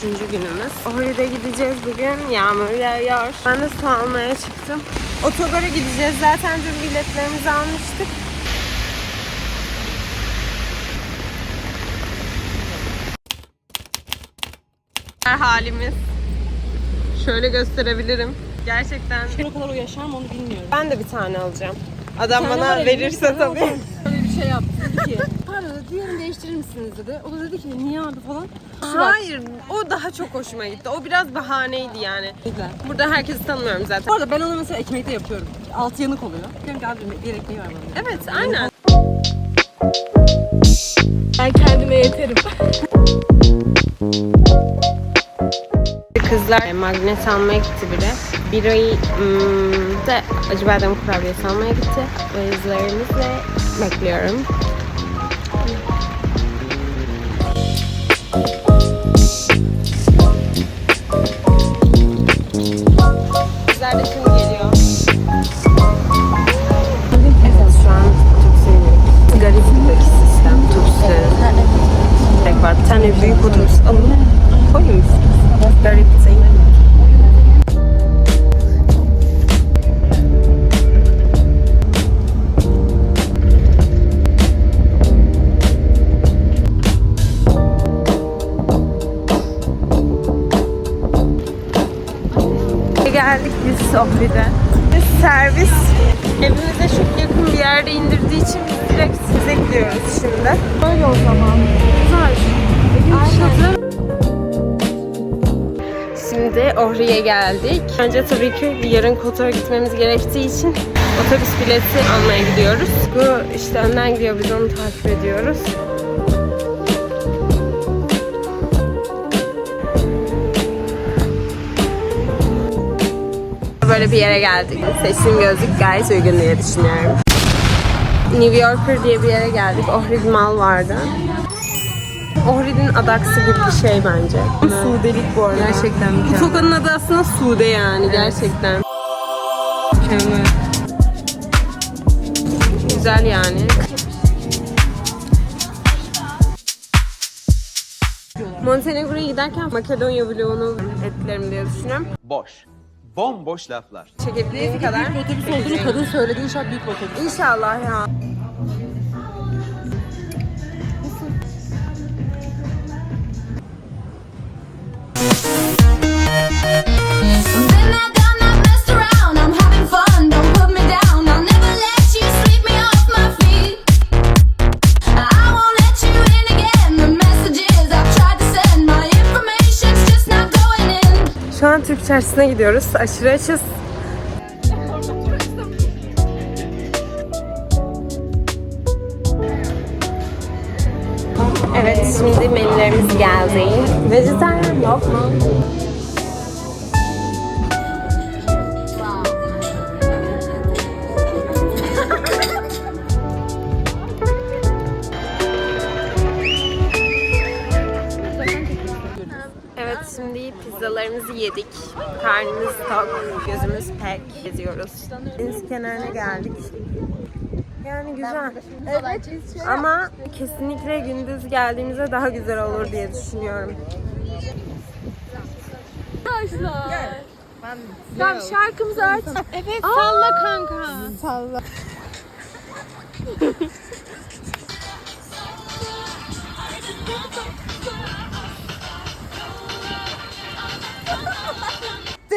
üçüncü günümüz. Ohri'de gideceğiz bugün. Yağmur yağıyor. Ben de su almaya çıktım. Otogara gideceğiz. Zaten dün biletlerimizi almıştık. Her halimiz. Şöyle gösterebilirim. Gerçekten. Ne kadar o yaşar mı onu bilmiyorum. Ben de bir tane alacağım. Adam bana verirse tabii. Böyle bir şey yaptı. Ki dedi, diğerini değiştirir misiniz dedi. O da dedi ki niye abi falan. Şu bak. Hayır, o daha çok hoşuma gitti. O biraz bahaneydi yani. Güzel. Burada herkesi tanımıyorum zaten. Bu arada ben onu mesela ekmekte yapıyorum. Altı yanık oluyor. Diyorum ki abi diğer ekmeği ver bana. Evet, aynen. Ben kendime yeterim. Kızlar e, magnet almaya gitti biri. Birayı hmm, da acı badem kurabiyesi almaya gitti. Valizlerimizle bekliyorum. Da şimdi geliyor. Evet şu an çok seviyorum. Garip'teki sistem, otobüsü. Tek var. Bir tane büyük otobüs alalım. Koyayım? Garip değil. Biz Sohri'de. Biz servis evimize çok yakın bir yerde indirdiği için biz direkt size gidiyoruz şimdi. Böyle o zaman. Güzel. Aynen. Şimdi Ohri'ye geldik. Önce tabii ki yarın Kotor'a gitmemiz gerektiği için otobüs bileti almaya gidiyoruz. Bu işte önden gidiyor biz onu takip ediyoruz. Böyle bir yere geldik. Seçtiğim gözlük gayet uygun diye düşünüyorum. New Yorker diye bir yere geldik. Ohrid Mal vardı. Ohrid'in adaksı gibi bir şey bence. Sudelik bu arada. Gerçekten Bu tokanın adı aslında Sude yani gerçekten. mükemmel. Güzel yani. Montenegro'ya giderken Makedonya vlogunu etkilerim diye düşünüyorum. Boş. Bomboş laflar. Çekebildiğim kadar. Büyük bir otobüs olduğunu kadın söyledi. İnşallah büyük bir otobüs. İnşallah ya. Çarşısına gidiyoruz. Aşırı açız. Evet, şimdi menülerimiz geldi. Vejetaryen yok mu? Evet şimdi pizzalarımızı yedik. Karnımız tok, gözümüz pek geziyoruz. Deniz kenarına geldik. Yani güzel. Ama kesinlikle gündüz geldiğimizde daha güzel olur diye düşünüyorum. Tamam şarkımızı aç. Evet salla kanka.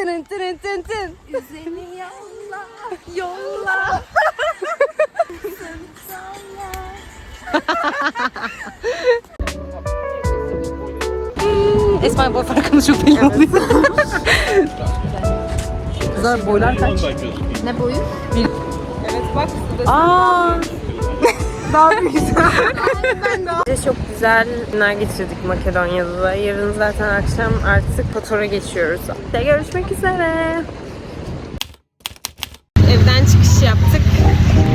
Tın tın tın tın. Seni yolla. Yolla. Esma boy farkımız çok belli oluyor. Kızlar boylar kaç? Evet bak. Aa. Bize çok güzel günler geçirdik Makedonya'da da. Yarın zaten akşam artık Kotor'a geçiyoruz. İşte görüşmek üzere. Evden çıkış yaptık.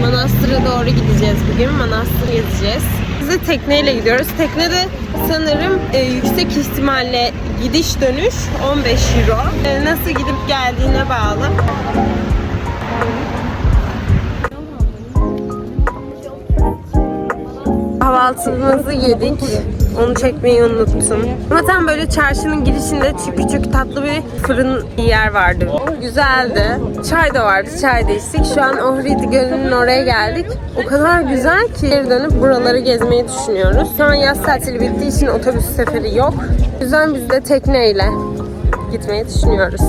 Manastır'a doğru gideceğiz bugün. Manastır gezeceğiz. Biz de tekneyle gidiyoruz. Teknede sanırım e, yüksek ihtimalle gidiş dönüş 15 euro. E, nasıl gidip geldiğine bağlı. Kahvaltımızı yedik. Onu çekmeyi unuttum. Ama tam böyle çarşının girişinde küçük tatlı bir fırın yer vardı. Güzeldi. Çay da vardı. Çay da içtik. Şu an Ohrid Gölü'nün oraya geldik. O kadar güzel ki geri dönüp buraları gezmeyi düşünüyoruz. Şu an yaz tatili bittiği için otobüs seferi yok. O biz de tekneyle gitmeyi düşünüyoruz.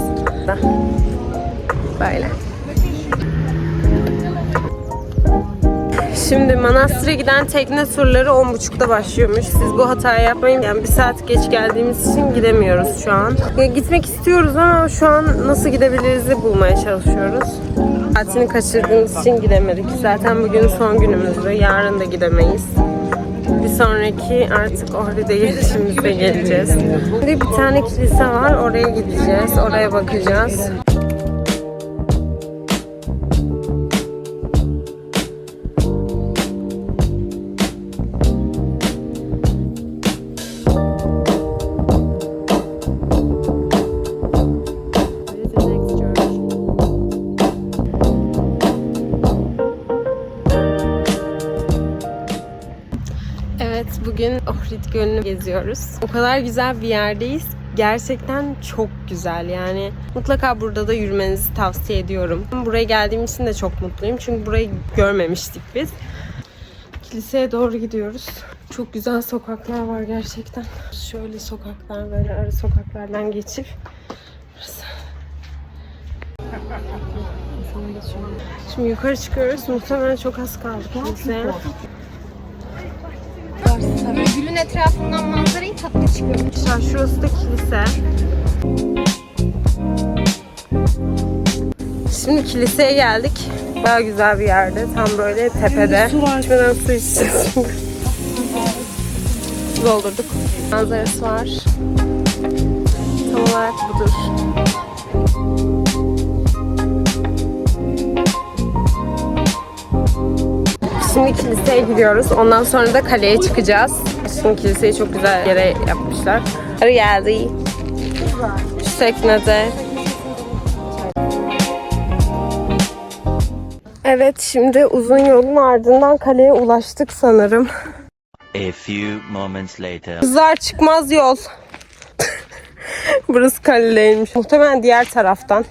Böyle. Şimdi Manastır'a giden tekne turları 10.30'da başlıyormuş. Siz bu hatayı yapmayın. Yani bir saat geç geldiğimiz için gidemiyoruz şu an. Ya gitmek istiyoruz ama şu an nasıl gidebiliriz bulmaya çalışıyoruz. Saatini kaçırdığımız için gidemedik. Zaten bugün son günümüzdü. Yarın da gidemeyiz. Bir sonraki artık Ohri'de gelişimizde geleceğiz. Şimdi bir tane kilise var. Oraya gideceğiz. Oraya bakacağız. Bugün Ohrid Gölü'nü geziyoruz. O kadar güzel bir yerdeyiz. Gerçekten çok güzel yani. Mutlaka burada da yürümenizi tavsiye ediyorum. Buraya geldiğim için de çok mutluyum. Çünkü burayı görmemiştik biz. Kiliseye doğru gidiyoruz. Çok güzel sokaklar var gerçekten. Şöyle sokaklar böyle ara sokaklardan geçip Şimdi yukarı çıkıyoruz. Muhtemelen çok az kaldı kiliseye. Gülün etrafından manzarayı tatlı çıkıyor. Şurası da kilise. Şimdi kiliseye geldik. Baya güzel bir yerde. Tam böyle tepede. Su var. İçmeden su içeceğiz. Doldurduk. Manzarası var. Tam olarak budur. Şimdi kiliseye gidiyoruz. Ondan sonra da kaleye çıkacağız. Şimdi kiliseyi çok güzel yere yapmışlar. Hadi geldi. Şu teknede. Evet şimdi uzun yolun ardından kaleye ulaştık sanırım. A few moments later. Kızlar çıkmaz yol. Burası kaleleymiş. Muhtemelen diğer taraftan.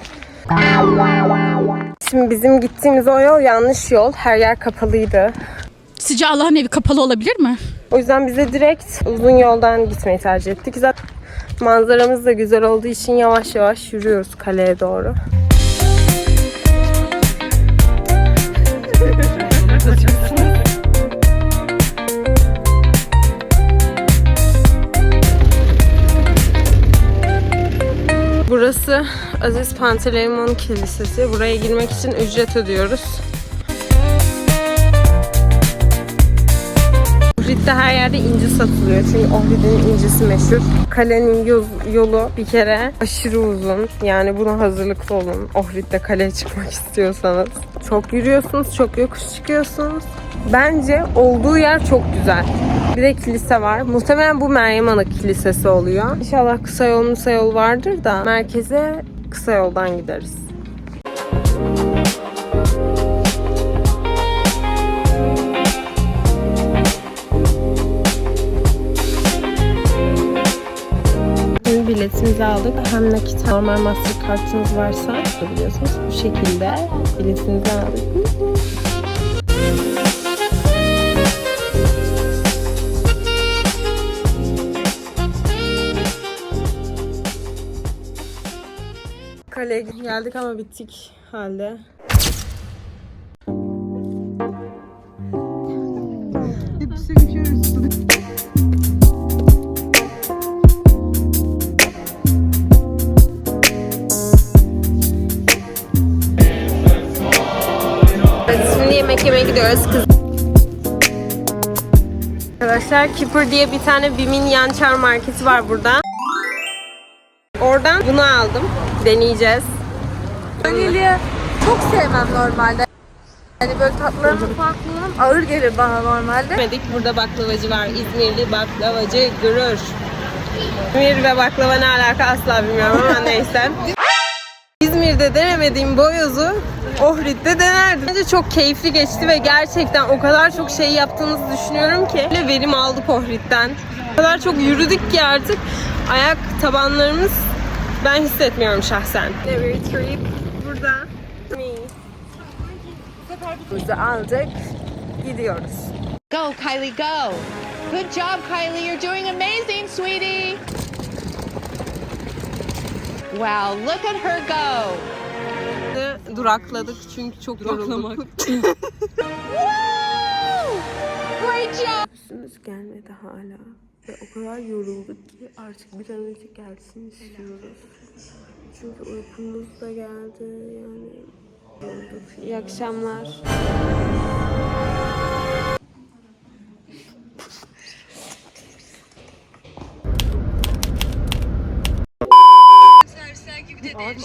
Şimdi bizim gittiğimiz o yol yanlış yol. Her yer kapalıydı. Sizce Allah'ın evi kapalı olabilir mi? O yüzden bize direkt uzun yoldan gitmeyi tercih ettik. Zaten manzaramız da güzel olduğu için yavaş yavaş yürüyoruz kaleye doğru. Burası Aziz Panteleimon Kilisesi. Buraya girmek için ücret ödüyoruz. Ohrid'de her yerde inci satılıyor. Çünkü Ohrid'in incisi meşhur. Kalenin yolu bir kere aşırı uzun. Yani buna hazırlıklı olun. Ohrid'de kaleye çıkmak istiyorsanız. Çok yürüyorsunuz, çok yokuş çıkıyorsunuz. Bence olduğu yer çok güzel. Bir de kilise var. Muhtemelen bu Meryem Ana Kilisesi oluyor. İnşallah kısa yol kısa yol vardır da merkeze kısa yoldan gideriz. Biletimizi aldık. Hem nakit normal Mastercard'ınız varsa biliyorsunuz bu şekilde biletimizi aldık. Kaleye geldik ama bittik halde. Arkadaşlar Kipur diye bir tane Bim'in yan çar marketi var burada. Oradan bunu aldım. Deneyeceğiz. Vanilya çok sevmem normalde. Hani böyle tatlarının farklılığının ağır gelir bana normalde. Gitmedik. Burada baklavacı var. İzmirli baklavacı Gürür. İzmir ve baklava ne alaka asla bilmiyorum ama neyse. İzmir'de denemediğim boyozu Ohrid'de denerdim. Bence çok keyifli geçti ve gerçekten o kadar çok şey yaptığınızı düşünüyorum ki. Böyle verim aldık Ohrid'den. O kadar çok yürüdük ki artık ayak tabanlarımız ben hissetmiyorum şahsen. Burada. Bizi aldık. Gidiyoruz. Go, Kylie, go. Good job, Kylie. You're doing amazing, sweetie. Wow, look at her go. Durakladık çünkü çok yorulduk. Great job. Üstümüz gelmedi hala. Ve o kadar yorulduk ki artık bir an önce gelsin istiyoruz. Çünkü uykumuz da geldi yani. Yorulduk. İyi akşamlar. Yardım